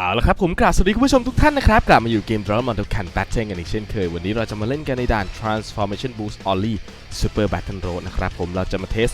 เอาละครับผมกราบสวัสดีคุณผู้ชมทุกท่านนะครับ กลับมาอยู่เกม Dragon Ball Dokkan Battle กันอีกเช่นเคย วันนี้เราจะมาเล่นกันในด่าน Transformation Boost Only Super Battle Road นะครับผมเราจะมาเทส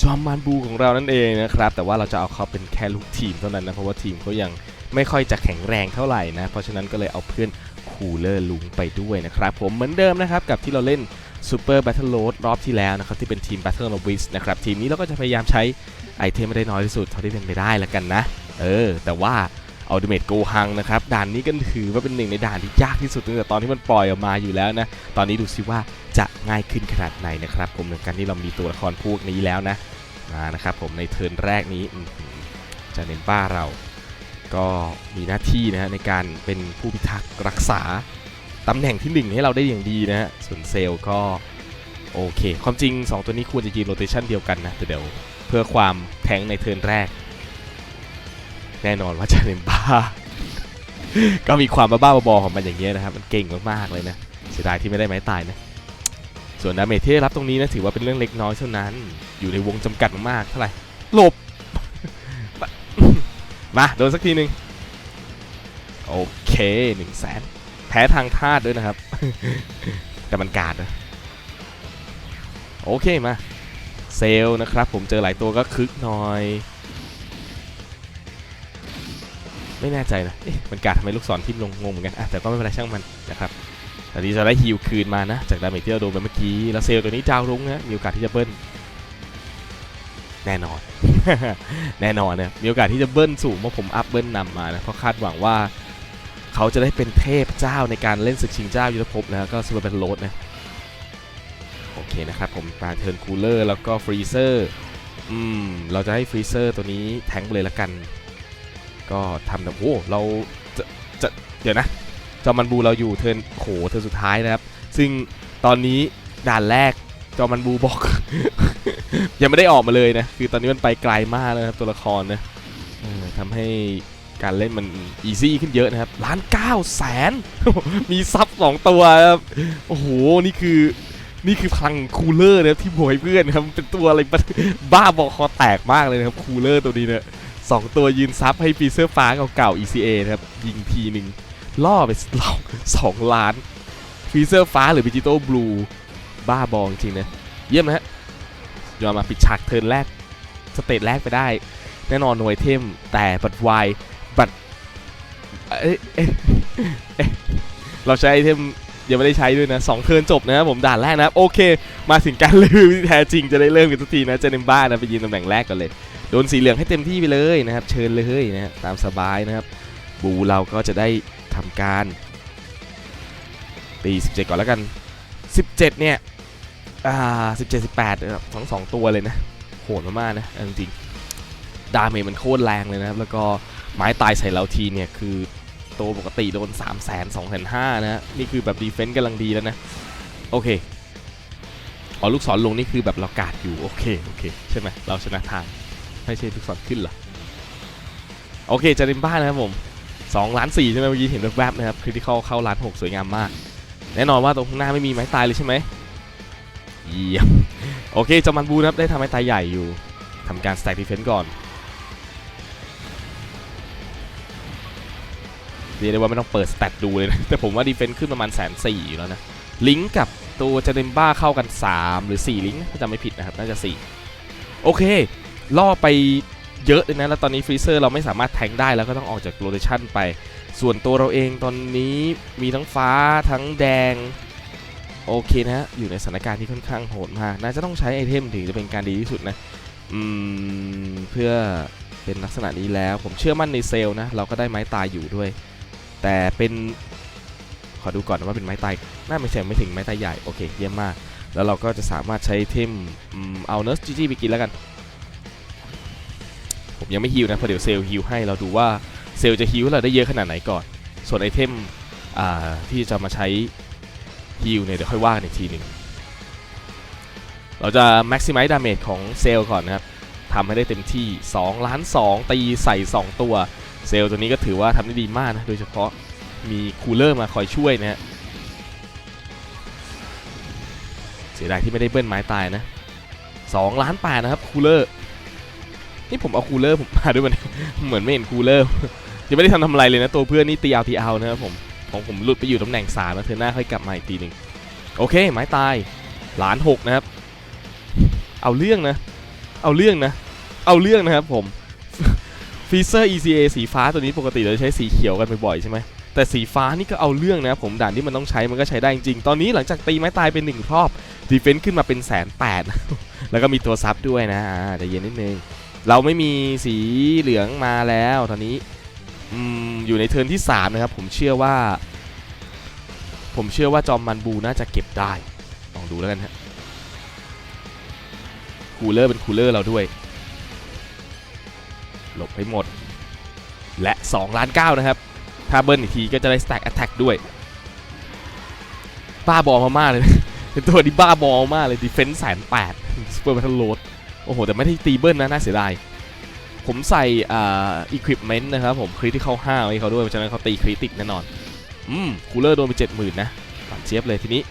จอมมานบูของเรานั่นเองนะครับ แต่ว่าเราจะเอาเขาเป็นแค่ลูกทีมเท่านั้นนะ เพราะว่าทีมเขายังไม่ค่อยจะแข็งแรงเท่าไหร่นะ เพราะฉะนั้นก็เลยเอาเพื่อนคูลเลอร์ลุงไปด้วยนะครับผมเหมือนเดิมนะครับกับที่เราเล่น Super Battle Road รอบที่แล้วนะครับที่เป็นทีม Battle Novice นะครับทีมนี้เราก็จะพยายามใช้ไอเทมไม่ได้น้อยที่สุดเท่าที่เป็นไปได้แล้วกันนะ เออ แต่ว่า อัลติเมทโกฮังนะครับด่านนี้ก็ถือว่าเป็นหนึ่งในด่านที่ยากที่สุดตั้งแต่ตอนที่มันปล่อยออกมาอยู่แล้วนะ ตอนนี้ดูซิว่าจะง่ายขึ้นขนาดไหนนะครับ ผมในการที่เรามีตัวละครพวกนี้แล้วนะมานะครับผมในเทิร์นแรกนี้จะเน้นป้าเรา ก็มีหน้าที่นะฮะในการเป็นผู้พิทักษ์รักษาตำแหน่งที่หนึ่งให้เราได้อย่างดีนะฮะส่วนเซลก็โอเค ความจริง 2 ตัวนี้ควรจะยืนโรเตชันเดียวกันนะแต่เดี๋ยวเพื่อความแทงในเทิร์นแรก แน่นอนว่าจะเป็นบ้า ก็มีความบ้าๆบอๆของมันอย่างเงี้ยนะครับ มันเก่งมากๆเลยนะ เสียดายที่ไม่ได้ไม้ตายนะ ส่วนดาเมจที่ได้รับตรงนี้นะถือว่าเป็นเรื่องเล็กน้อยเท่านั้น อยู่ในวงจำกัดมากๆเท่าไหร่ หลบ มาโดนสักทีหนึ่งโอเคหนึ่งแสนแพ้ทางธาตุด้วยนะครับ แต่มันกาดนะโอเคมาเซลนะครับผมเจอหลายตัวก็คึกหน่อย ไม่แน่ใจนะมันกาดทำไมลูกศรทิ่มลงงงเหมือนกันอะแต่ก็ไม่เป็นไรช่างมันนะครับตอนนี้จะได้ฮิวคืนมานะ จากดาเมจที่เราโดนไปเมื่อกี้แล้วเซลตัวนี้จาวรุ้งนะมีโอกาสที่จะเบิ้ลแน่นอน แน่นอนนะมีโอกาสที่จะเบิ้ลสูงเมื่อผมอัพเบิ้ลนำมานะเพราะคาดหวังว่า เขาจะได้เป็นเทพเจ้าในการเล่นศึกชิงเจ้ายุทธภพนะก็ซูเปอร์แบทโรดนะโอเคนะครับผมมาเทิร์นคูลเลอร์แล้วก็ฟรีเซอร์อืมเราจะให้ฟรีเซอร์ตัวนี้แทงเลยละกัน ก็ทำแบบโอ้เราจะจะเดี๋ยวนะจอมันบูเราอยู่เทินโหเทินสุดท้ายนะครับ ซึ่งตอนนี้ด่านแรกจอมันบูบอก ยังไม่ได้ออกมาเลยนะ คือตอนนี้มันไปไกลมากแล้วนะครับตัวละครนะทำให้การเล่นมันอีซี่ขึ้นเยอะนะครับล้านเก้าแสนมีซับสองตัวครับโอ้โห นี่คือนี่คือพลังคูลเลอร์นะครับที่บวยเพื่อนครับเป็นตัวอะไรบ้าบ้าบอคอแตกมากเลยนะครับคูลเลอร์ตัวนี้เนี่ย สองตัวยืนซับให้ปีเซอร์ฟ้าเก่าๆ ECA นะครับยิงทีหนึ่งล่อไปล่อสองล้านฟีเซอร์ฟ้าหรือบิจิโต้บลูบ้าบองจริงนะเยี่ยมนะฮะยอมมาปิดฉากเทิร์นแรกสเตจแรกไปได้ แน่นอนหน่วยเทมแต่บัตรวายบัตรเอ้ยเอ้ยเราใช้ไอเทมยังไม่ได้ใช้ด้วยนะสองเทิร์นจบนะครับผมด่านแรกนะโอเค มาถึงการรีวิวที่แท้จริงจะได้เริ่มกันสักทีนะเจเนมบ้านะไปยืนตำแหน่งแรกกันเลย โดนสีเหลืองให้เต็มที่ไปเลยนะครับ เชิญเลยนะฮะตามสบายนะครับ บูเราก็จะได้ทำการตี 17 ก่อนแล้วกัน 17 เนี่ย อ่า 17 18ครับทั้งสองตัวเลยนะ โหดมากๆนะจริงๆดาเมจมันโคตรแรงเลยนะครับ แล้วก็ไม้ตายใส่เราทีเนี่ย คือตัวปกติโดน 3 0 0 0 0 0 2 5 0 0นะฮะนี่คือแบบดีเฟนต์กำลังดีแล้วนะ โอเค อ๋อ ลูกศรลงนี่คือแบบเรากาดอยู่ โอเค โอเค ใช่ไหมเราชนะทาง ไม่ใช่ลูกศรขึ้นเหรอโอเคจะเล่นบ้านนะครับผม2ล้าน4ใช่ไหมเมื่อกี้เห็นแวบๆนะครับคริติคอลเข้าล้าน6สวยงามมาก แน่นอนว่าตรงข้างหน้าไม่มีไม้ตายเลยใช่ไหมเยี่ยมโอเคจอมันบูนะครับได้ทำไม้ตายใหญ่อยู่ทำการสแต็กดีเฟนต์ก่อนเรียกได้ว่าไม่ต้องเปิดสแตทดูเลยนะ แต่ผมว่าดีเฟนซ์ขึ้นประมาณแสนสี่อยู่แล้วนะ ลิงก์กับตัวเจเนมบ้าเข้ากัน 3 หรือ 4 ลิงก์ถ้าจำไม่ผิดนะครับ น่าจะ 4 โอเค ล่อไปเยอะเลยนะ แล้วตอนนี้ฟรีเซอร์เราไม่สามารถแทงได้แล้วก็ต้องออกจากโรเ t ชันไป ส่วนตัวเราเองตอนนี้มีทั้งฟ้าทั้งแดง โอเคนะอยู่ในสถานการณ์ที่ค่อนข้างโหดมากน่าจะต้องใช้ไอเทมถึงจะเป็นการดีที่สุดนะอืมเพื่อเป็นลักษณะนี้แล้ว ผมเชื่อมั่นในเซลนะ เราก็ได้ไม้ตายอยู่ด้วย แต่เป็นขอดูก่อนว่าเป็นไม้ตายน่าไม่ใช่ไม่ถึงไม้ตายใหญ่ โอเค เยี่ยมมาก แล้วเราก็จะสามารถใช้เทมเอาเนิร์สจีจีไปกินแล้วกัน ผมยังไม่ฮิวนะเพราะเดี๋ยวเซลล์ฮิวให้เราดูว่าเซลล์จะฮิวเราได้เยอะขนาดไหนก่อน ส่วนไอเทมที่จะมาใช้ฮิวเนี่ยเดี๋ยวค่อยว่ากันอีกทีหนึ่งเราจะ maximize damage ของเซลล์ก่อนนะครับทำให้ได้เต็มที่ 2 ล้าน 2 ตีใส่ 2 ตัว เซลล์ตัวนี้ก็ถือว่าทำได้ดีมากนะ โดยเฉพาะมีคูลเลอร์มาคอยช่วยนะฮะเสียดายที่ไม่ได้เบิ้ลไม้ตายนะ 2 ล้านแปดนะครับคูลเลอร์ นี่ผมเอาคูลเลอร์ผมมาด้วยมันเหมือนไม่เห็นคูลเลอร์ยังไม่ได้ทำทำอะไรเลยนะตัวเพื่อนนี่ตีเอาตีเอานะครับผมของผมหลุดไปอยู่ตำแหน่งสามแล้วเธอหน้าค่อยกลับมาอีกทีหนึ่งโอเคไม้ตายหลานหกนะครับ เอาเรื่องนะ เอาเรื่องนะ เอาเรื่องนะครับผมฟีเซอร์ ECA สีฟ้าตัวนี้ปกติเราใช้สีเขียวกันบ่อยๆใช่ไหมแต่สีฟ้านี่ก็เอาเรื่องนะครับผมด่านที่มันต้องใช้มันก็ใช้ได้จริง ตอนนี้หลังจากตีไม้ตายเป็นหนึ่งรอบดีเฟนซ์ขึ้นมาเป็นแสนแปดแล้วก็มีตัวซับด้วยนะอ่าใจเย็นนิดนึง เราไม่มีสีเหลืองมาแล้วตอนนี้ออยู่ในเทิร์นที่ 3 นะครับ ผมเชื่อว่า ผมเชื่อว่าจอมมันบูน่าจะเก็บได้ลองดูแล้วกันฮะคูลเลอร์เป็นคูลเลอร์เราด้วย หลบให้หมด และ2ล้าน9นะครับ ถ้าเบิ้ลอีกทีก็จะได้ stack attack ด้วย บ้าบอมากๆเลย เป็นตัวที่บ้าบอมากเลย defense แสนแปด super battle load โอ้โห แต่ไม่ได้ตีเบิ้ลนะ น่าเสียดาย ผมใส่อ่า equipment นะครับผม critical 5ไว้เขาด้วยเพราะฉะนั้นเขาตีคริติกแน่นอน อืม คูลเลอร์โดนไป70,000นะปัดเชียบเลยทีนี้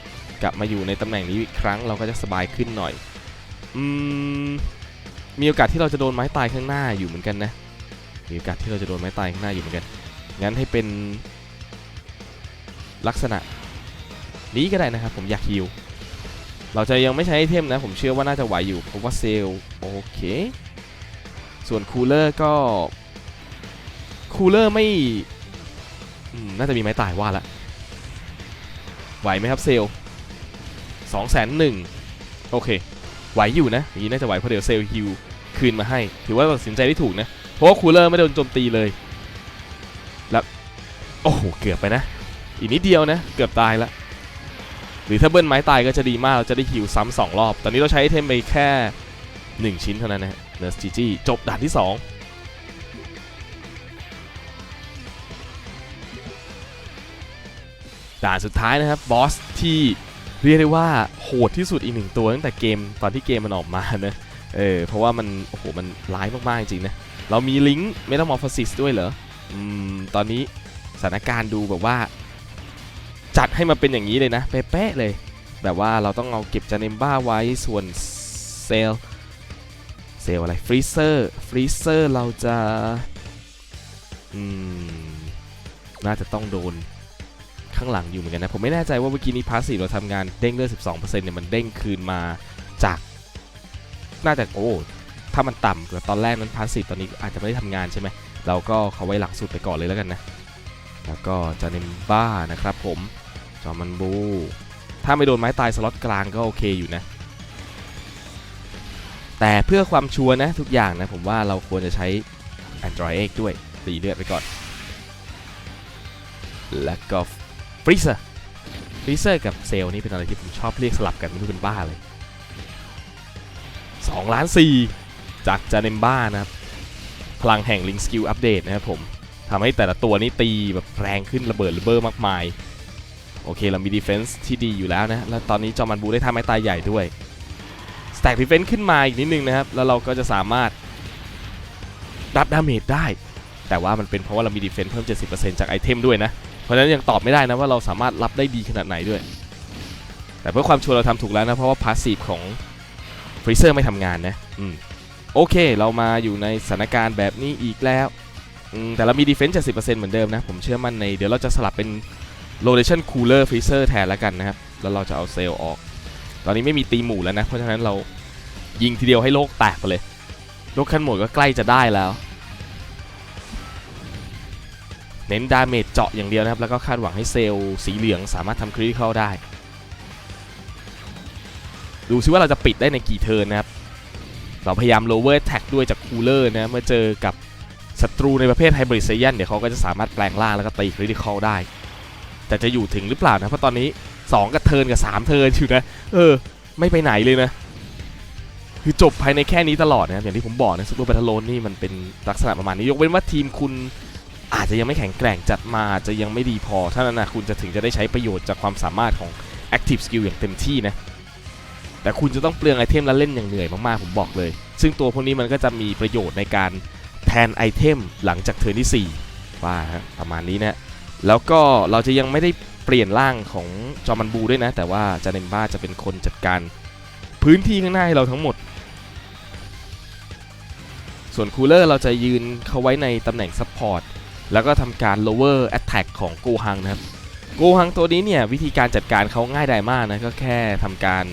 กลับมาอยู่ในตำแหน่งนี้อีกครั้งเราก็จะสบายขึ้นหน่อย อืม มีโอกาสที่เราจะโดนไม้ตายข้างหน้าอยู่เหมือนกันนะ มีโอกาสที่เราจะโดนไม้ตายข้างหน้าอยู่เหมือนกัน งั้นให้เป็นลักษณะนี้ก็ได้นะครับผมอยากฮิว เราจะยังไม่ใช้ไอเทมนะ ผมเชื่อว่าน่าจะไหวอยู่เพราะว่าเซลโอเค ส่วนคูลเลอร์ก็คูลเลอร์ไม่น่าจะมีไม้ตายว่าละไหวไหมครับเซลสองแสนหนึ่งโอเค ไหวอยู่นะอย่างนี้น่าจะไหวเพราะเดี๋ยวเซลฮิวคืนมาให้ ถือว่าตัดสินใจได้ถูกนะ เพราะว่าคูลเลอร์ไม่โดนโจมตีเลย แล้ว โอ้โห เกือบไปนะ อีกนิดเดียวนะ เกือบตายละ หรือถ้าเบิ้ลไม้ตายก็จะดีมากเราจะได้ฮิวซ้ำสองรอบ ตอนนี้เราใช้ไอเทมไปแค่ 1 ชิ้นเท่านั้นนะเนอร์สจีจีจบด่านที่ 2ด่านสุดท้ายนะครับบอสที่เรียกได้ว่าโหดที่สุดอีกหนึ่งตัวตั้งแต่เกมตอนที่เกมมันออกมานะเออเพราะว่ามันโอ้โหมันร้ายมากๆจริงนะเรามีลิงก์เมตามอร์ฟซิสด้วยเหรออืมตอนนี้สถานการณ์ดูแบบว่า จัดให้มาเป็นอย่างนี้เลยนะเป๊ะเลย แบบว่าเราต้องเอาเก็บจาเนมบ้าไว้ส่วนเซลเซลอะไรฟรีเซอร์ฟรีเซอร์เราจะอืมน่าจะต้องโดนข้างหลังอยู่เหมือนกันนะ ผมไม่แน่ใจว่าเมื่อกี้นี้พาสซีฟเราทำงานเด้งเลือด12%เนี่ยมันเด้งคืนมาจาก น่าจะโอ้ถ้ามันต่ำกว่าตอนแรกนั้นพาสซีฟตอนนี้อาจจะไม่ได้ทำงานใช่ไหมเราก็เขาไว้หลักสุดไปก่อนเลยแล้วกันนะ แล้วก็จาเนมบ้านะครับผม จอมันบู ถ้าไม่โดนไม้ตายสล็อตกลางก็โอเคอยู่นะ แต่เพื่อความชัวร์นะทุกอย่างนะ ผมว่าเราควรจะใช้ Android X ด้วยตีเลือดไปก่อน แล้วก็ฟรีเซอร์ฟรีเซอร์กับเซลนี่เป็นอะไรที่ผมชอบเรียกสลับกันไม่รู้เป็นบ้าเลย2ล้าน4จากจาเนมบ้านะครับ พลังแห่งลิงสกิลอัปเดตนะครับผมทำให้แต่ละตัวนี้ตีแบบแรงขึ้นระเบิดระเบ้อมากมาย โอเคเรามีดีเฟนส์ที่ดีอยู่แล้วนะ แล้วตอนนี้จอมันบูได้ท่าไม้ตายใหญ่ด้วยสแต็กดีเฟนส์ขึ้นมาอีกนิดนึงนะครับ แล้วเราก็จะสามารถรับดาเมจได้ แต่ว่ามันเป็นเพราะว่าเรามีดีเฟนส์เพิ่ม 70%จากไอเทมด้วยนะ เพราะฉะนั้นยังตอบไม่ได้นะว่าเราสามารถรับได้ดีขนาดไหนด้วย แต่เพื่อความชัวร์เราทำถูกแล้วนะ เพราะว่าพาสซีฟของฟรีเซอร์ไม่ทำงานนะอืมโอเค เรามาอยู่ในสถานการณ์แบบนี้อีกแล้วแต่เรามี defense 70%เหมือนเดิมนะ ผมเชื่อมั่นใน เดี๋ยวเราจะสลับเป็น rotation cooler freezer แทนแล้วกันนะครับ แล้วเราจะเอาเซลล์ออก ตอนนี้ไม่มีตีหมู่แล้วนะ เพราะฉะนั้นเรายิงทีเดียวให้โลกแตกไปเลย โลกขั้นหมดก็ใกล้จะได้แล้ว เน้นดาเมจเจาะอย่างเดียวนะครับ แล้วก็คาดหวังให้เซลล์สีเหลืองสามารถทำคริติคอลได้ ดูซิว่าเราจะปิดได้ในกี่เทิร์นนะครับ เราพยายาม lower attack ด้วยจากคูลเลอร์นะ เมื่อเจอกับศัตรูในประเภทไฮบริดเซเยนเดี๋ยวเขาก็จะสามารถแปลงร่างแล้วก็ตีคริติคอลได้ แต่จะอยู่ถึงหรือเปล่านะเพราะตอนนี้ 2 กับเทินกับ 3 เทินอยู่นะ เออ ไม่ไปไหนเลยนะ คือจบภายในแค่นี้ตลอดนะครับอย่างที่ผมบอกนะซูเปอร์บัตโลนนี่มันเป็นลักษณะประมาณนี้ยกเว้นว่าทีมคุณอาจจะยังไม่แข็งแกร่งจัดมาอาจจะยังไม่ดีพอถ้านั้นนะคุณจะถึงจะได้ใช้ประโยชน์จากความสามารถของ Active Skill อย่างเต็มที่นะแต่คุณจะต้องเปลืองไอเทมและเล่นอย่างเหนื่อยมากๆผมบอกเลย ซึ่งตัวพวกนี้มันก็จะมีประโยชน์ในการแทนไอเทมหลังจากเทิร์นที่ 4 ว่าฮะประมาณนี้นะ แล้วก็เราจะยังไม่ได้เปลี่ยนร่างของจอมันบูด้วยนะ แต่ว่าจาเนมบ้าจะเป็นคนจัดการพื้นที่ข้างหน้าให้เราทั้งหมด ส่วนคูลเลอร์เราจะยืนเขาไว้ในตำแหน่งซัพพอร์ตแล้วก็ทำการ lower attack ของโกฮังนะครับโกฮังตัวนี้เนี่ยวิธีการจัดการเขาง่ายดายมากนะก็แค่ทำการ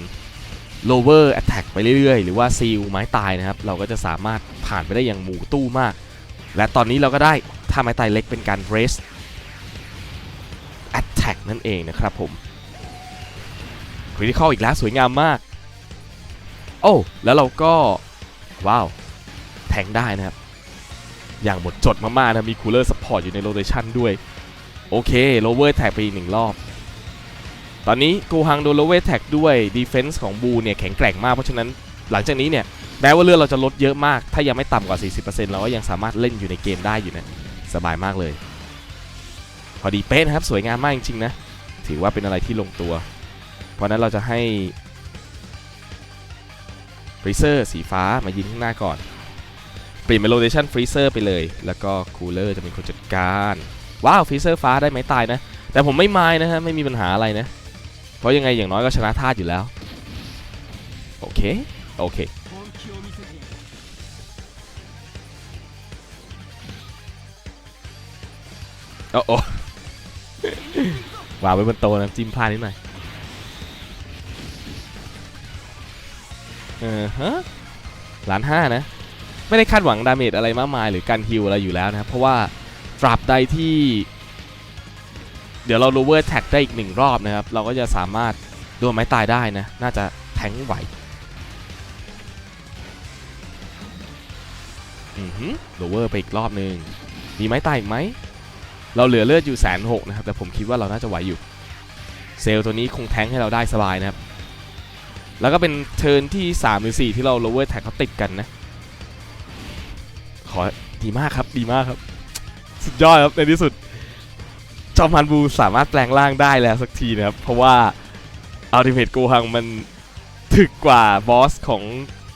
lower attack ไปเรื่อยๆ หรือว่าซีลไม้ตายนะครับ เราก็จะสามารถผ่านไปได้อย่างหมูตู้มาก และตอนนี้เราก็ได้ท่าไม้ตายเล็กเป็นการ raise attack นั่นเองนะครับผม critical อีกแล้วสวยงามมาก โอ้แล้วเราก็ ว้าว แทงได้นะครับ อย่างหมดจดมากๆนะมี cooler support อยู่ใน rotation ด้วย โอเค lower attack ไปอีกหนึ่งรอบ ตอนนี้กูฮังโดน lower attack ด้วย defense ของบูเนี่ยแข็งแกร่งมากเพราะฉะนั้นหลังจากนี้เนี่ยแม้ว่าเลือดเราจะลดเยอะมาก ถ้ายังไม่ต่ำกว่า 40%เราก็ยังสามารถเล่นอยู่ในเกมได้อยู่นะ สบายมากเลย พอดีเป๊ะนะครับสวยงามมากจริงๆนะถือว่าเป็นอะไรที่ลงตัว เพราะนั้นเราจะให้ฟรีเซอร์สีฟ้ามายิงข้างหน้าก่อน เปลี่ยนเป็นโรเ t ชันฟรีเซอร์ไปเลย แล้วก็คูลเลอร์จะเป็นคนจัดการ ว้าวฟรีเซอร์ฟ้าได้ไหมตายนะ แต่ผมไม่มายนะฮะไม่มีปัญหาอะไรนะ เพราะยังไงอย่างน้อยก็ชนะธาตุอยู่แล้ว โอเค โอเคโอ้โอ้ วางไว้บนโต๊ะนะจิ้มพลาดนิดหน่อยเออฮะล้านห้านะ ไม่ได้คาดหวังดาเมจอะไรมากมายหรือการฮิวอะไรอยู่แล้วนะครับ เพราะว่าตราบใดที่ เดี๋ยวเรา lower attack ได้อีกหนึ่งรอบนะครับ เราก็จะสามารถโดนไม้ตายได้นะ น่าจะแทงไหวอือหือ lower ไปอีกรอบหนึ่งมีไม้ตายอีกไหม เราเหลือเลือดอยู่แสนหกนะครับ แต่ผมคิดว่าเราน่าจะไหวอยู่ เซลล์ตัวนี้คงแทงให้เราได้สบายนะครับ แล้วก็เป็นเทิร์นที่ 3 หรือ 4 ที่เรา lower attack เขาติดกันนะ ขอดีมากครับดีมากครับ สุดยอดครับ ในที่สุด จอมพันบูสามารถแปลงร่างได้แล้วสักทีนะครับ เพราะว่า Ultimate โกฮังมันถึกกว่าบอสของ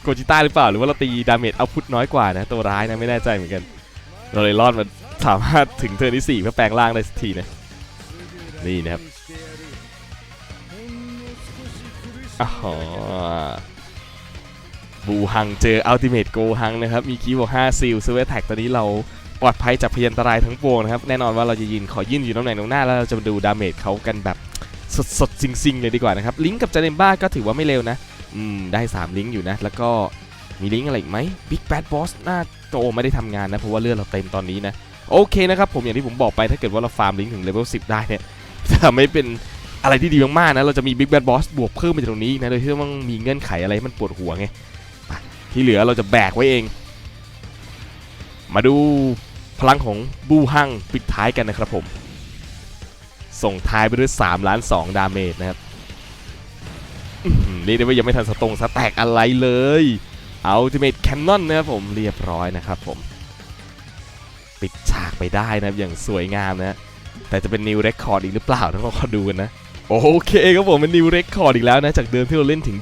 โกจิต้าหรือเปล่า หรือว่าเราตีดาเมจเอาพุทน้อยกว่านะ ตัวร้ายนะไม่แน่ใจเหมือนกัน เราเลยรอดมา สามารถถึงเทิร์นที่ 4 เพื่อแปลงร่างได้สักทีนะนี่นะครับอ๋อบูฮังเจออัลติเม e โกฮังนะครับ มีคีบอก5ซิลซูเวอร์แท็กตอนนี้เราปลอดภัยจากพยันตรายทั้งปวงนะครับ แน่นอนว่าเราจะยืนขอยืนอยู่ตำแหน่งตรงหน้า แล้วเราจะมาดูดาเมจเขากันแบบสดๆซิงๆ เลยดีกว่านะครับ ลิงก์กับเจเนมบ้าก็ถือว่าไม่เร็วนะ อืม ได้ 3 ลิงก์อยู่นะ แล้วก็มีลิงก์อะไรอีกไหม Big Bad Boss หน้าโตไม่ได้ทำงานนะ เพราะว่าเลือดเราเต็มตอนนี้นะ โอเคนะครับผมอย่างที่ผมบอกไปถ้าเกิดว่าเราฟาร์มลิงถึงเลเวล10 ได้เนี่ยจะไม่เป็นอะไรที่ดีมากๆนะเราจะมี Big Bad Boss บวกเพิ่มไปจากตรงนี้นะโดยที่ต้องมีเงื่อนไขอะไรมันปวดหัวไงที่เหลือเราจะแบกไว้เอง มาดูพลังของบูฮั่งปิดท้ายกันนะครับผม ส่งท้ายไปด้วย3ล้าน2ดาเมจนะครับอื้อหือเรียกได้ว่ายังไม่ทันสตรงสแต็กอะไรเลย Ultimate Cannon นะครับผมเรียบร้อยนะครับผม ปิดฉากไปได้นะครับอย่างสวยงามนะแต่จะเป็น New Record อีกหรือเปล่าต้องรอดูกันนะโอเคครับผมเป็น New Record อีกแล้วนะจากเดิมที่เราเล่นถึง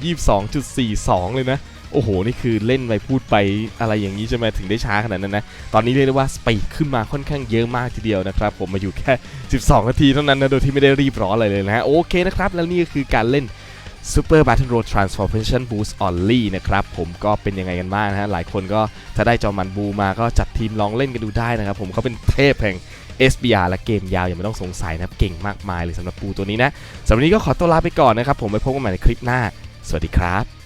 22.42 เลยนะโอ้โห นี่คือเล่นไปพูดไปอะไรอย่างนี้ใช่ไหมถึงได้ช้าขนาดนั้นนะ ตอนนี้เรียกได้ว่าสปีดขึ้นมาค่อนข้างเยอะมากทีเดียวนะครับ ผมมาอยู่แค่ 12 นาทีเท่านั้นนะ โดยที่ไม่ได้รีบร้อนอะไรเลยนะฮะโอเคนะครับ แล้วนี่ก็คือการเล่น Super Battle Road Transformation Boost Only นะครับผมก็เป็นยังไงกันบ้างนะฮะหลายคนก็ถ้าได้จอมันบูมาก็จัดทีมลองเล่นกันดูได้นะครับผมเขาเป็นเทพแห่ง SBR และเกมยาวอย่าไม่ต้องสงสัยนะครับเก่งมากมายเลยสำหรับปูตัวนี้นะสำหรับวันนี้ก็ขอตัวลาไปก่อนนะครับผมไปพบกันใหม่ในคลิปหน้า สวัสดีครับ